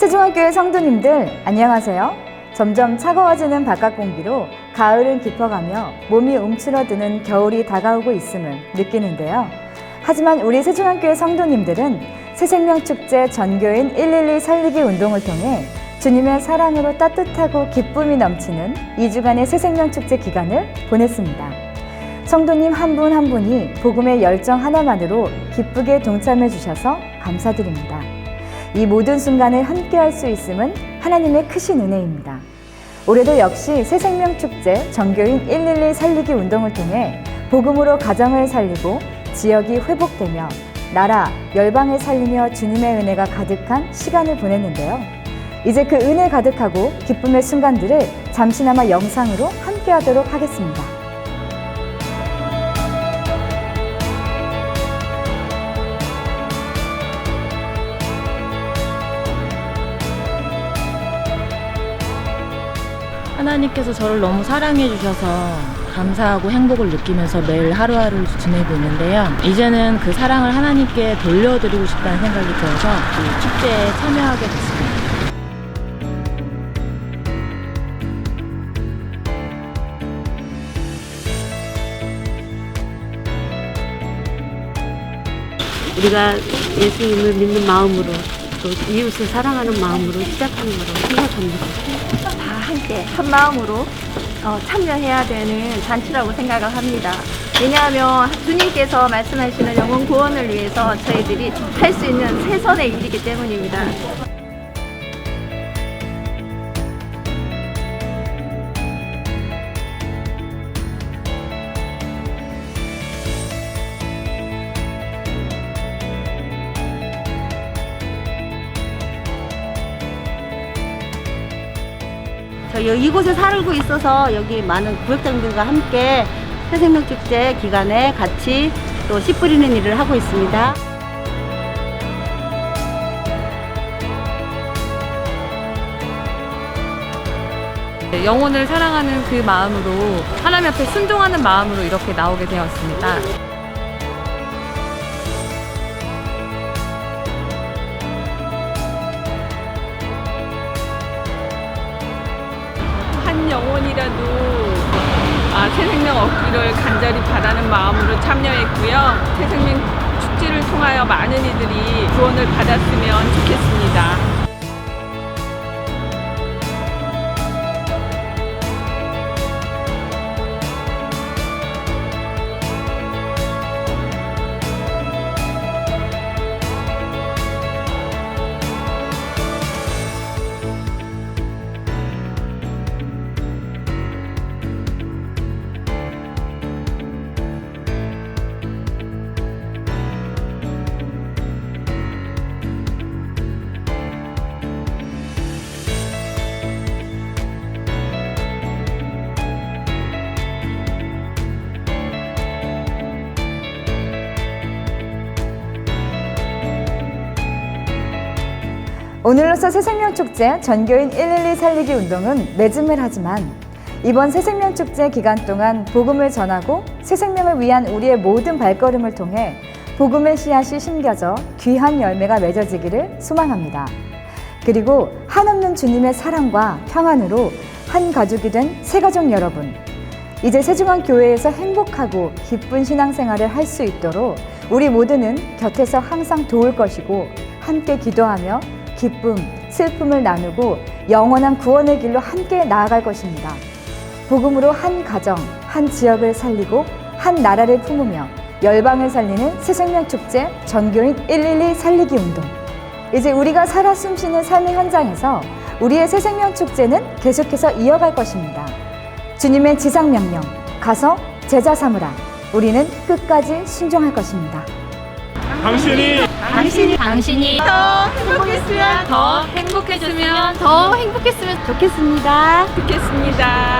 세종학교의 성도님들 안녕하세요. 점점 차가워지는 바깥 공기로 가을은 깊어가며 몸이 움츠러드는 겨울이 다가오고 있음을 느끼는데요. 하지만 우리 세종학교의 성도님들은 새생명축제 전교인 112 살리기 운동을 통해 주님의 사랑으로 따뜻하고 기쁨이 넘치는 2주간의 새생명축제 기간을 보냈습니다. 성도님 한 분한 분이 복음의 열정 하나만으로 기쁘게 동참해 주셔서 감사드립니다. 이 모든 순간을 함께 할 수 있음은 하나님의 크신 은혜입니다. 올해도 역시 새생명축제 전교인 112 살리기 운동을 통해 복음으로 가정을 살리고 지역이 회복되며 나라, 열방을 살리며 주님의 은혜가 가득한 시간을 보냈는데요. 이제 그 은혜 가득하고 기쁨의 순간들을 잠시나마 영상으로 함께 하도록 하겠습니다. 하나님께서 저를 너무 사랑해 주셔서 감사하고 행복을 느끼면서 매일 하루하루를 지내고 있는데요. 이제는 그 사랑을 하나님께 돌려드리고 싶다는 생각이 들어서 이 축제에 참여하게 됐습니다. 우리가 예수님을 믿는 마음으로 또 이웃을 사랑하는 마음으로 시작하는 거라고 생각합니다. 다 함께 한 마음으로 어, 참여해야 되는 잔치라고 생각을 합니다. 왜냐하면 주님께서 말씀하시는 영혼 구원을 위해서 저희들이 할 수 있는 최선의 일이기 때문입니다. 저희 이곳에 살고 있어서 여기 많은 구역장들과 함께 새생명축제 기간에 같이 또 씨 뿌리는 일을 하고 있습니다. 네, 영혼을 사랑하는 그 마음으로 하나님 앞에 순종하는 마음으로 이렇게 나오게 되었습니다. 한 영혼이라도 아, 새 생명 얻기를 간절히 바라는 마음으로 참여했고요. 새 생명 축제를 통하여 많은 이들이 구원을 받았으면 좋겠습니다. 오늘로서 새생명축제 전교인 112 살리기 운동은 매짐을 하지만 이번 새생명축제 기간 동안 복음을 전하고 새생명을 위한 우리의 모든 발걸음을 통해 복음의 씨앗이 심겨져 귀한 열매가 맺어지기를 소망합니다. 그리고 한없는 주님의 사랑과 평안으로 한 가족이 된 새가족 여러분, 이제 세중앙 교회에서 행복하고 기쁜 신앙생활을 할 수 있도록 우리 모두는 곁에서 항상 도울 것이고 함께 기도하며 기쁨, 슬픔을 나누고 영원한 구원의 길로 함께 나아갈 것입니다. 복음으로 한 가정, 한 지역을 살리고 한 나라를 품으며 열방을 살리는 새생명 축제 전교인 112 살리기 운동. 이제 우리가 살아 숨쉬는 삶의 현장에서 우리의 새생명 축제는 계속해서 이어갈 것입니다. 주님의 지상 명령, 가서 제자 삼으라. 우리는 끝까지 순종할 것입니다. 당신이 당신이 당신이 더 행복했으면 더 행복해졌으면 더 행복했으면 좋겠습니다. 좋겠습니다.